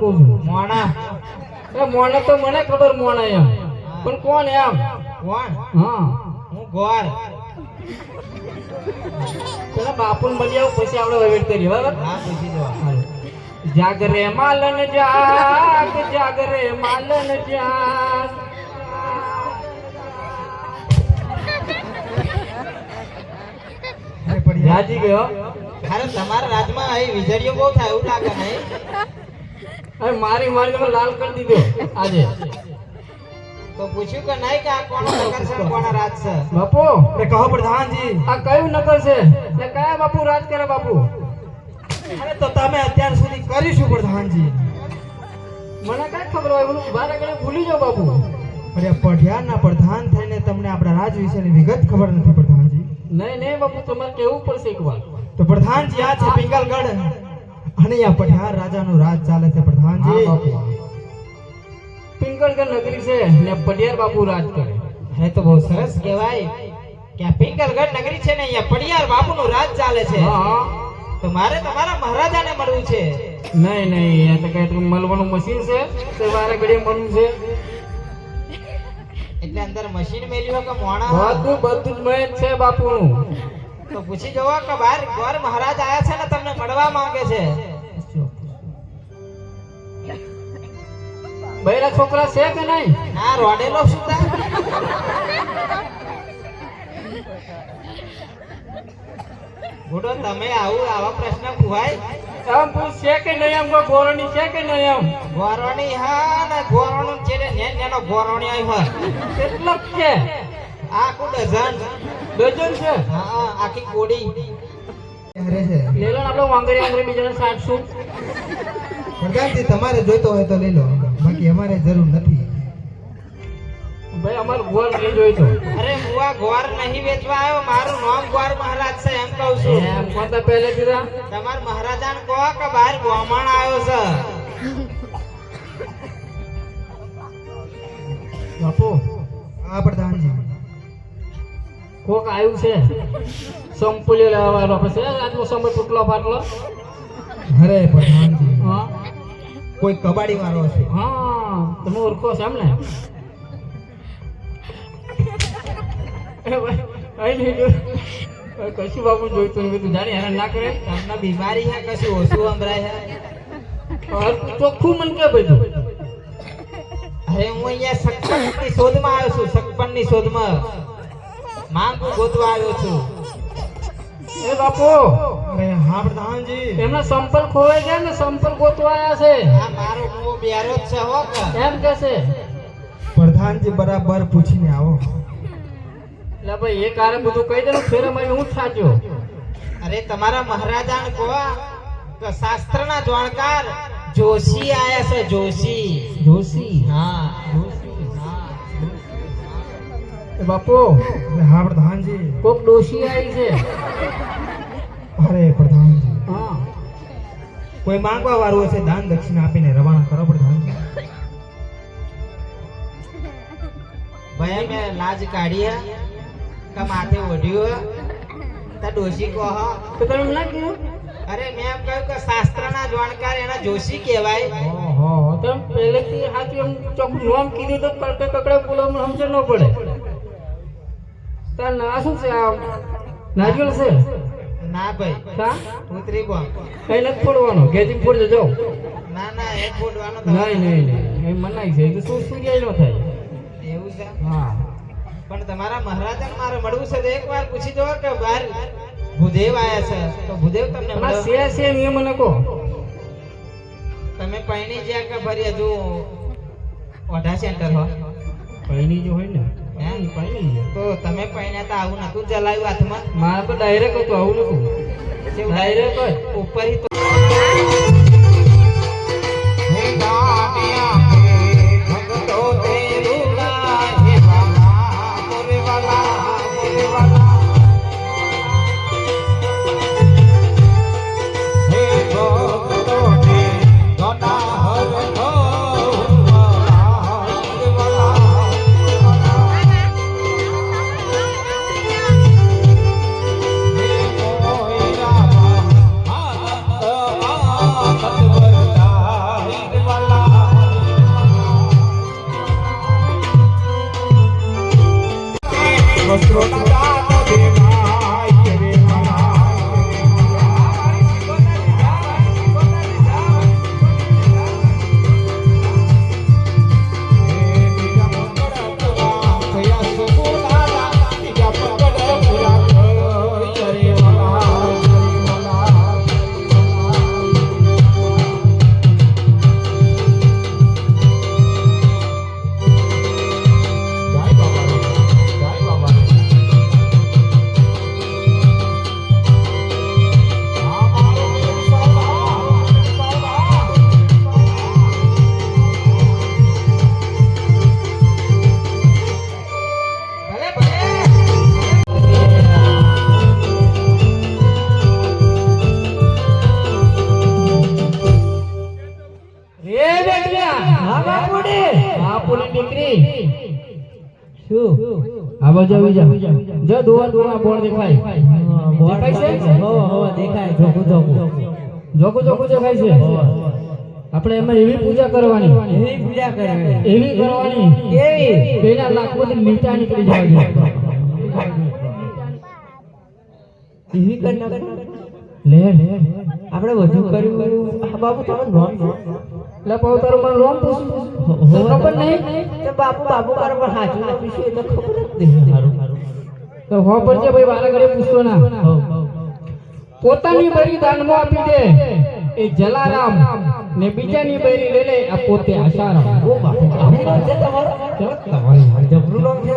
કોણ મોણા. એ મોણે તો મને ખબર મોણે એમ. પણ કોણ એમ? કોણ? હા. હું ગોર. બાપુને મળી આવું પછી આપણે વેટ કરીએ બરાબર? હા પૂછી જવા. હાલો. જાગરે માલન જાગ જાગરે માલન જાગ. રાજી ગયો. અરે તમારા રાજમાં અહીં વીજળીઓ બહુ થાય એવું લાગે નહીં. હવે મારી મારી તમે લાલ કરી દીધો. આજે? તો પૂછ્યું કે નહીં કે આ કોણ નકર છે કોણ રાજ છે? બાપુ? એ કહો પ્રધાનજી. આ કયું નકર છે? એટલે કયા બાપુ રાજ કરે બાપુ? અરે તો તમે અત્યાર સુધી કરીશું પ્રધાનજી? મને કઈ ખબર હોય બોલું બાર આગળ ભૂલી જાઓ બાપુ. અરે પઢિયારના પ્રધાન થઈને તમને આપણા રાજ વિશેની વિગત ખબર નથી પ્રધાનજી. નહીં નહીં બાપુ તમારે કેવું પડશે એક વાર. તો પ્રધાનજી આ છે પિંગલગઢ. અને આ પઠાર રાજાનો રાજ ચાલે છે પ્રધાનજી બાપુ. પિંગળગઢ નગરી છે ને પડિયાર બાપુ રાજ કરે. અરે તો બહુ સરસ કહેવાય. કે આ પિંગલગઢ નગરી છે ને અહીંયા પડિયાર બાપુનું રાજ ચાલે છે. તો મારે તમારા મહારાજાને મળવું છે. નહીં નહીં એ તો કઈ મળવાનું મશીન છે. તો મારે ઘડી મળવું છે. એટલે અંદર મશીન મેલ્યું કે મોણા? બધું બધું જ મેં છે છે બાપુનું. તો પૂછી જવો કે બહાર ગોર મહારાજ આયા છે ને તમને મળવા માંગે છે? બૈરા છોકરા છે કે નહીં? આ રોડેલો શું થાય? ગુડો તમે આવું આવા પ્રશ્ન પૂછાય? એમ પૂછ છે કે નહીં એમ કોઈ ગોરણી છે કે નહીં એમ ગોરણી હા ને ગોરણું છે ને નેનો ગોરણી આવ્યો કેટલો છે? આખું ડઝન. ડઝન છે? હા આખી કોડી. અરે છે. લે લો આપણે વાંગડી વાંગડી બીજાને સાટશું. પ્રધાનજી તમારે જોઈતો હોય તો લઈ લો. બાકી અમારે જરૂર નથી. ભાઈ અમાર ગોળ નહીં જોઈતો. અરે મુવા ગોર નહીં વેચવા આવ્યો. મારું નામ ગોર મહારાજ છે એમ કહું છું. એમ કોતા પહેલે કીધા? તમાર મહારાજાન કહો કે બહાર ગોમણ આવ્યો છે. બાપુ હા પ્રધાનજી કોક આવ્યું છે. સંપુલી લેવાનો આપણે છે આજનો સમય ટૂટલો ફાટલો અરે પ્રધાનજી હા. કોઈ કબાડી વાળો છે. હા તમે ઓળખો છો એમ ને કશું બાબુ જોઈતું નહીં તું જાણે હેરાન ના કરે. તમને બીમારી હે કશું ઓછું સંભળાય હે. ચોખ્ખું મન કે બધું અરે હું અહીંયા સગપણની શોધમાં આવ્યો છું સગપણની શોધમાં. માંગુ ગોતવા આવ્યો છું. એ બાપુ! અરે હા પ્રધાનજી. એમના સંપર્ક ખોવાઈ ગયા ને સંપલ ગોતવા આવ્યા છે. આ મારો મુવો બેરો જ છે હો એમ કે છે. પ્રધાનજી બરાબર પૂછીને આવો. એટલે ભાઈ એ કારે બધું કહી દે ફેર અમારી હું સાચો. અરે તમારા મહારાજાને કહો શાસ્ત્રના જાણકાર જોશી આયા છે જોશી. જોશી? હા હા. એ બાપુ હા પ્રધાનજી. કોક ડોશી આવી છે. અરે પ્રધાનજી. હા. કોઈ માંગવા વાળું હશે દાન દક્ષિણા આપીને રવાના કરો પ્રધાનજી. ભાઈ મેં લાજ કાઢી કે માથે ઓઢ્યું હે. તા ડોશી કહો હા. તો તમે ના કીધું અરે મેં એમ કહ્યું કે શાસ્ત્રના જાણકાર એના જોશી કહેવાય. ઓહો. તમે પહેલેથી હાથી એમ ચોખ્ખું નામ કીધું તો કકડે બોલો સમજ ન પડે. તાર ના શું છે આ નારિયેળ છે? ના ભાઈ. કા ઉતરી બોલ કઈ નથી ફોડવાનો. ગેજી ફોડ જજો ના ના એ ફોડવાનો નહીં નહીં નહીં. એ મનાઈ છે. તો શું શું ન થાય. એવું છે? હા. પણ તમારા મહારાજાને મારે મળવું છે તો એકવાર પૂછી દો કે બહાર ભૂદેવ આયા છે. તો ભૂદેવ તમને મળ્યો? છે છે નિયમ મને કહો તમે પૈણી જ્યાં કે ફરી હજુ ઓઢા સેન્ટર હો. પૈણી જો હોય ને. હે? એ પૈણી છે તો તમે પૈણ્યા તા આવું નતું ચલાવ્યું હાથમાં? મારે તો ડાયરેક્ટ હતું આવું નતું. ડાયરેક્ટ ઉપર તો આ જા જો દોવા દોવા બોર્ડ દેખાય. દેખાય છે? હો હો દેખાય જોકુ જોકુ જોકુ જોકુ દેખાય છે? આપણે એમાં એવી પૂજા કરવાની. એવી પૂજા કરવાની. એવી કરવાની. કેવી? પેલા લાખમાંથી મીઠા નીકળી જાય એવી કરના લે લે. આપણે વધુ કર્યું. બાબુ બાપુ નોન નોન લે પાઉ તારું મને રોમ પૂછ. ખબર નહીં? બાપુ બાપુ મારો પણ તો ખબર જ નહીં. તો હો પડશે ભાઈ વારા ઘરે પૂછતો ના. પોતાની બરી દાનમાં આપી દે. એ જલારામ ને બીજાની બરી લઈ લે આ પોતે આશારામ. ઓ બાપુ આવું નામ છે જબરું નામ છે?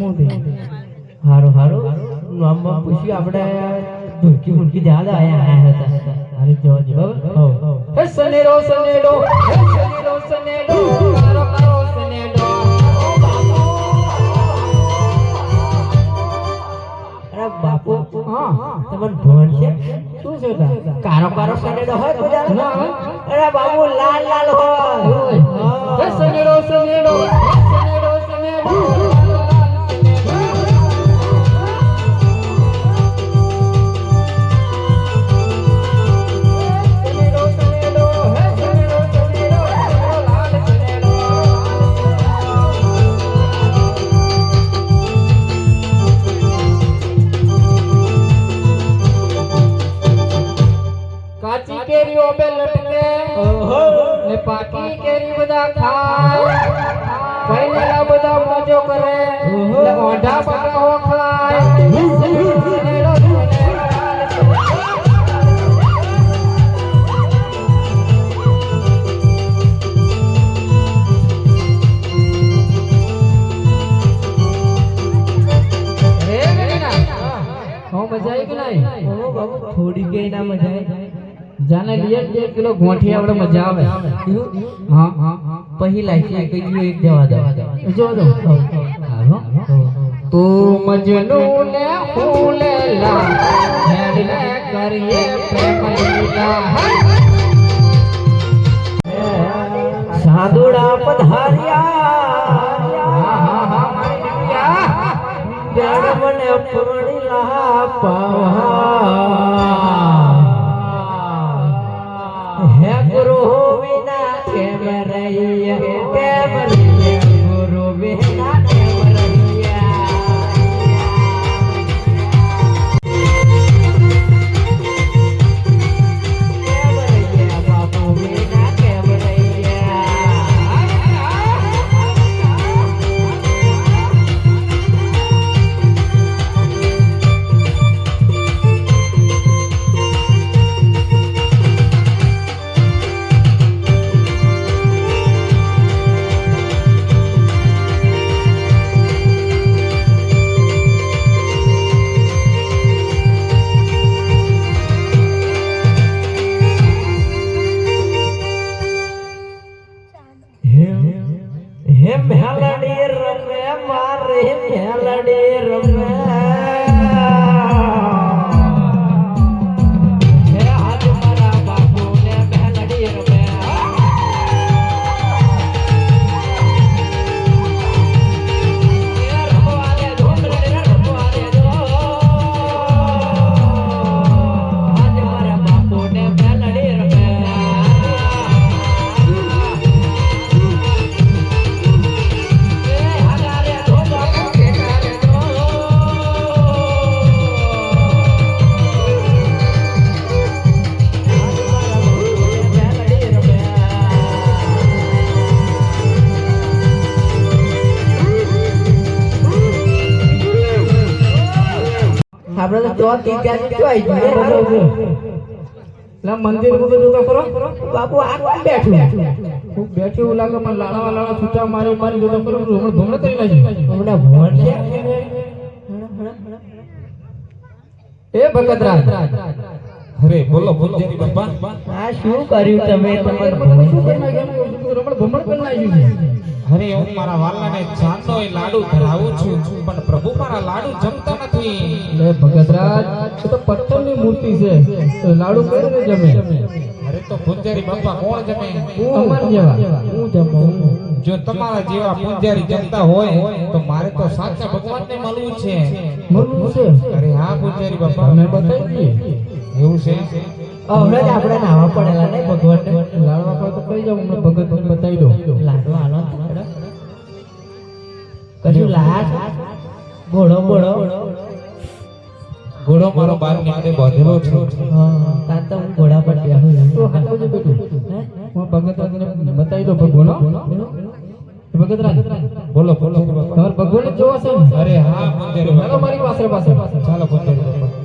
મોટી હારું હારું. નામ પૂછ્યું આપણે ધૂળકી મુડકી જ્યાં આયા હતા. હારી જવા દે બરાબર? હો હે સનેરો સનેડો હે સનેરો સનેડો અરે બાપુ હા. તમને ભણ છે? શું છે તા કારો કારો સનેડો હોય બધા અરે બાપુ લાલ લાલ હોય. હે સનેડો સનેડો સનેડો સનેડો. બધા ખાય. પહેલેલા બધા મોજો કરે. ઓઢા જાને લીએ બે કિલો ગોઠી આપણે મજા આવે. હા. હા પહેલા છે કઈ ગયું એક દેવા દો. જો દો. તો મજનુ ને ફૂલે લા હેડલે કરીએ પ્રેમ લીલા. સાદુડા પધાર્યા. મને ફળીલા પાવા. હે ગુરુ વિના કેમ રહીએ કેમ રહીએ ગુરુ વિના હે મેલડી રમે મારે આપણે તો તીજા ચો લા મંદિર મુકે જોતો કરો. બાપુ આ બેઠું? ખૂબ બેઠી એવું લાગે લાળા લાળા છૂટા મારી મારી જોતો ખરો હમણાં ભમણ કરી નાખી. હમણાં ભણ છે? એ ભગતરાજ. અરે બોલો બોલો. બાપા આ શું કર્યું તમે? તમે શું કરી નાખ્યું હમણાં ભમણ કરી નાખ્યું અરે હું મારા વાલાને ચાંદનો એ લાડુ ધરાવું છું પણ પ્રભુ મારા લાડુ જમતા નથી. લે ભગતરાજ એ તો પથ્થરની મૂર્તિ છે તો લાડુ કઈ રીતે જમે? અરે તો પૂજ્યની બાપા કોણ જમે? અમાર જેવા હું જમું. જો તમારા જેવા પૂજારી જમતા હોય તો મારે તો સાચા ભગવાનને મળવું છે. મળવું છે? અરે હા પૂજારી બાપા. મેં બતાવી દઈએ. એવું છે? હમણાં જ આપણે નાવા પડેલા નહીં ભગવાનને લાડવા પર તો કઈ જાવ ભગત બતાવી દો લાડવા હાલો કશું લાયા છે? ઘોડો? ઘોડો મારો બાર નીકળે બાંધેલો છે. હા તો હું ઘોડા પર બેહું બેટું હું? ભગત બતાવી દો ભગવાનો ભગત રાજ. બોલો. બોલો તમારે ભગવાન જ જોવો છે? અરે હા ચાલો મારી પાસે પાસે ચાલો પૂજારી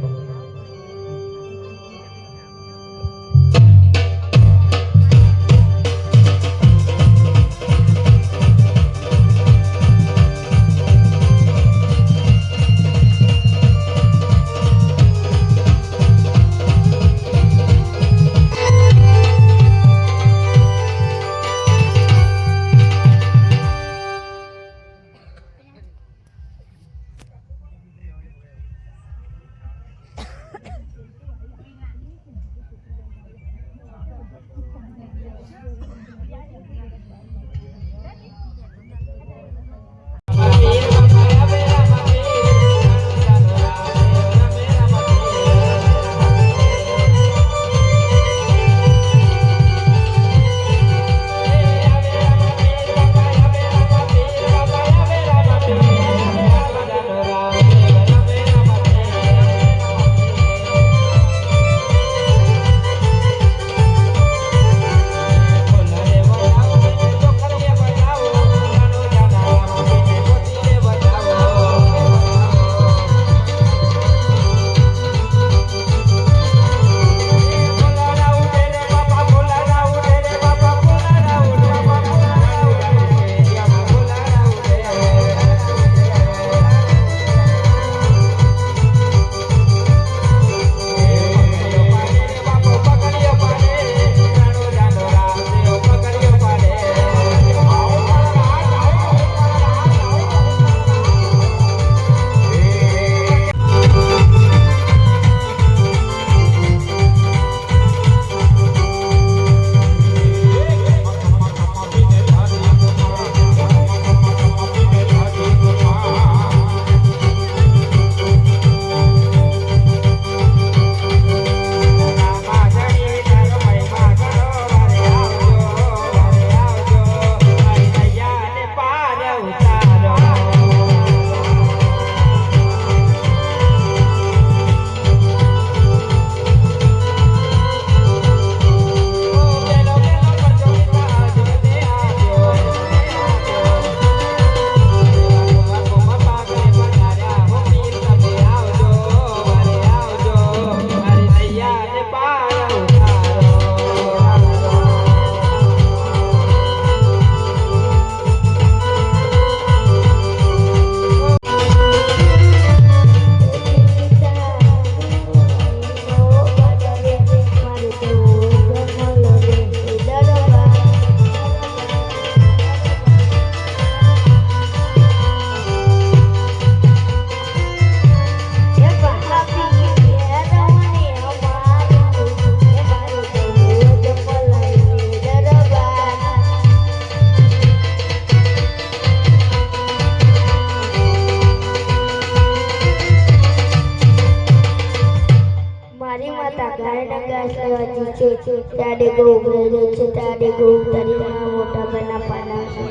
ગૌ તારી મોટા બના પાના છે.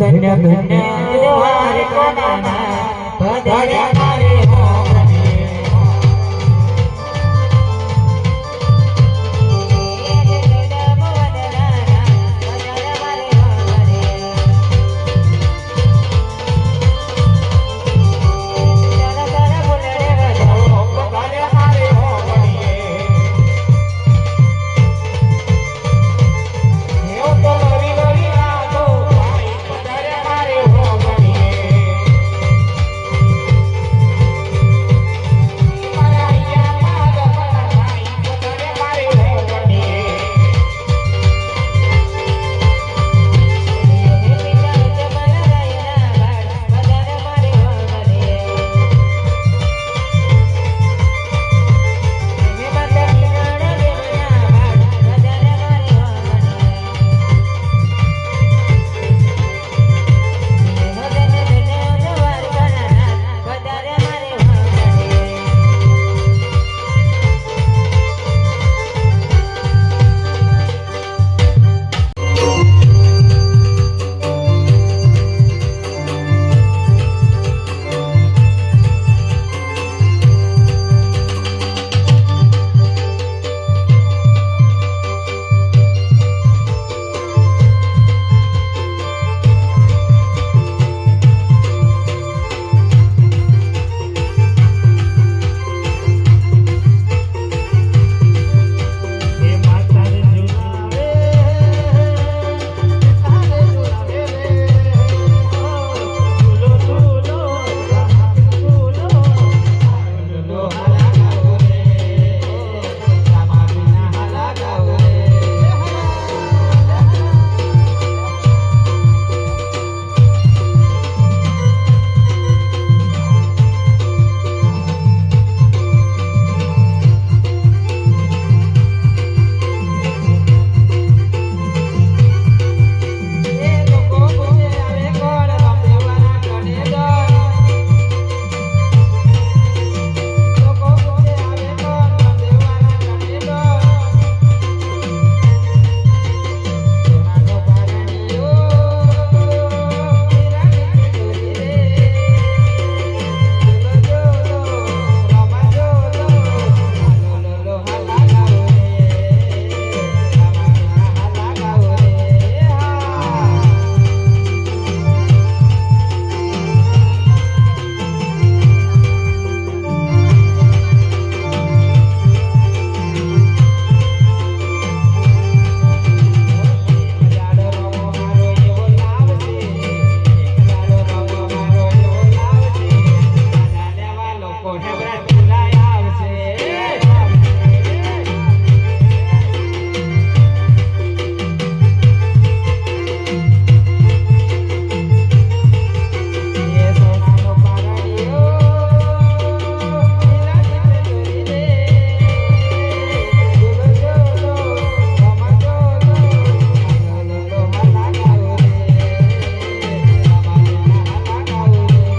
ધન્ય ધન્ય દ્વારકા નાના પધાર્યા